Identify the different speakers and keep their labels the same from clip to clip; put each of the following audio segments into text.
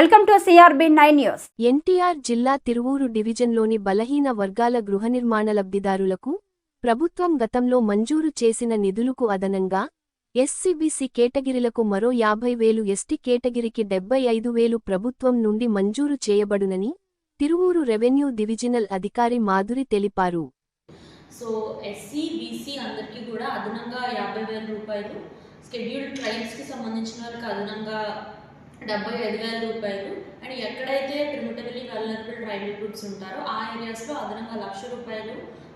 Speaker 1: Welcome to CRB nine news.
Speaker 2: NTR జిల్లా తిరువూరు డివిజన్లోని బలహీన వర్గాల గృహ నిర్మాణ లబ్ధిదారులకు ప్రభుత్వం గతంలో మంజూరు చేసిన నిధులకు అదనంగా ఎస్సీబీసీ కేటగిరీలకు మరో యాభై వేలు ఎస్టీ కేటగిరీకి డెబ్బై ఐదు వేలు ప్రభుత్వం నుండి మంజూరు చేయబడునని తిరువూరు రెవెన్యూ డివిజనల్ అధికారి మాధురి తెలిపారు.
Speaker 3: సో ఎస్సీ బీసీ అందరికీ కూడా అదనంగా యాభై వేల రూపాయలు స్కెడ్యూల్డ్ ట్రైబ్స్కి సంబంధించిన వాళ్ళకి అదనంగా డెబ్బై ఐదు వేల రూపాయలు. అండ్ ఎక్కడైతే ప్రిమిటివ్లీ వెల్నరబుల్ ట్రైబల్ గ్రూప్స్ ఉంటారో ఆ ఏరియాస్లో అదనంగా లక్ష రూపాయలు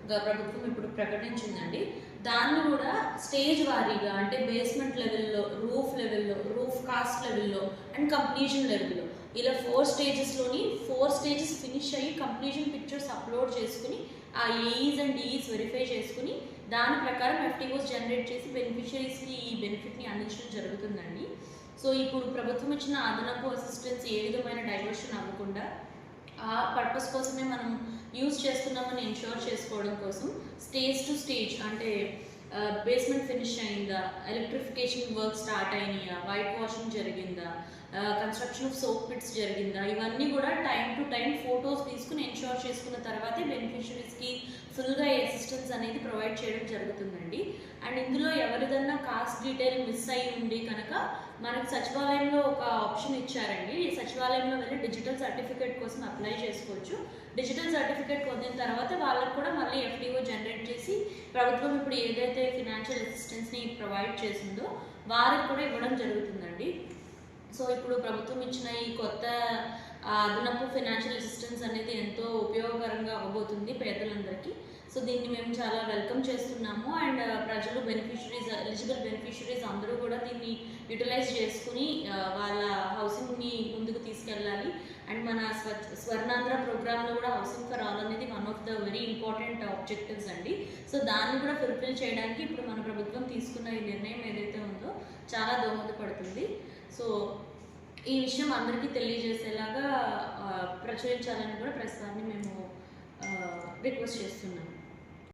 Speaker 3: ప్రభుత్వం ఇప్పుడు ప్రకటించిందండి. దాన్ని కూడా స్టేజ్ వారీగా అంటే బేస్మెంట్ లెవెల్లో రూఫ్ లెవెల్లో రూఫ్ కాస్ట్ లెవెల్లో అండ్ కంప్లీషన్ లెవెల్లో ఇలా ఫోర్ స్టేజెస్లోని ఫోర్ స్టేజెస్ ఫినిష్ అయ్యి కంప్లీషన్ పిక్చర్స్ అప్లోడ్ చేసుకుని ఆ ఏఈస్ అండ్ డిఈస్ వెరిఫై చేసుకుని దాని ప్రకారం ఎఫ్టీఓస్ జనరేట్ చేసి బెనిఫిషరీస్కి ఈ బెనిఫిట్ని అందించడం జరుగుతుందండి. సో ఇప్పుడు ప్రభుత్వం ఇచ్చిన అదనపు అసిస్టెన్స్ ఏ విధమైన డైవర్షన్ అవ్వకుండా ఆ పర్పస్ కోసమే మనం యూజ్ చేస్తున్నామని ఎన్షూర్ చేసుకోవడం కోసం స్టేజ్ టు స్టేజ్ అంటే బేస్మెంట్ ఫినిష్ అయిందా ఎలక్ట్రిఫికేషన్ వర్క్ స్టార్ట్ అయినాయా వైట్ వాషింగ్ జరిగిందా కన్స్ట్రక్షన్ ఆఫ్ సోప్ పిట్స్ జరిగిందా ఇవన్నీ కూడా టైం టు టైం ఫొటోస్ తీసుకుని ఎన్షూర్ చేసుకున్న తర్వాతే బెనిఫిషరీస్కి ఫుల్గా అసిస్టెన్స్ అనేది ప్రొవైడ్ చేయడం జరుగుతుందండి. అండ్ ఇందులో ఎవరిదన్నా కాస్ట్ డీటెయిల్ మిస్ అయి ఉండి కనుక మనకు సచివాలయంలో ఒక ఆప్షన్ ఇచ్చారండి. ఈ సచివాలయంలో వెళ్ళి డిజిటల్ సర్టిఫికేట్ కోసం అప్లై చేసుకోవచ్చు. డిజిటల్ సర్టిఫికేట్ పొందిన తర్వాత వాళ్ళకు కూడా మళ్ళీ ఎఫ్డిఓ జనరేట్ చేసి ప్రభుత్వం ఇప్పుడు ఏదైతే ఫినాన్షియల్ అసిస్టెన్స్ని ప్రొవైడ్ చేసిందో వారికి కూడా ఇవ్వడం జరుగుతుందండి. సో ఇప్పుడు ప్రభుత్వం ఇచ్చిన ఈ కొత్త అదనపు ఫినాన్షియల్ అసిస్టెన్స్ అనేది ఎంతో ఉపయోగకరంగా అవ్వబోతుంది పేదలందరికీ. సో దీన్ని మేము చాలా వెల్కమ్ చేస్తున్నాము. అండ్ uh, ప్రజలు బెనిఫిషరీస్ ఎలిజిబుల్ బెనిఫిషరీస్ అందరూ కూడా దీన్ని యూటిలైజ్ చేసుకుని uh, వాళ్ళ హౌసింగ్ని ముందుకు తీసుకెళ్ళాలి. అండ్ మన స్వ స్వర్ణాంధ్ర ప్రోగ్రాంలో కూడా హౌసింగ్ ఫర్ ఆల్ అనేది one of the very important objectives అండి. సో దాన్ని కూడా ఫుల్ఫిల్ చేయడానికి ఇప్పుడు మన ప్రభుత్వం తీసుకున్న ఈ నిర్ణయం ఏదైతే ఉందో చాలా దోహదపడుతుంది సో ఈ విషయం అందరికీ తెలియజేసేలాగా uh, ప్రచురించాలని కూడా ప్రస్తుతాన్ని మేము రిక్వెస్ట్ చేస్తున్నాము.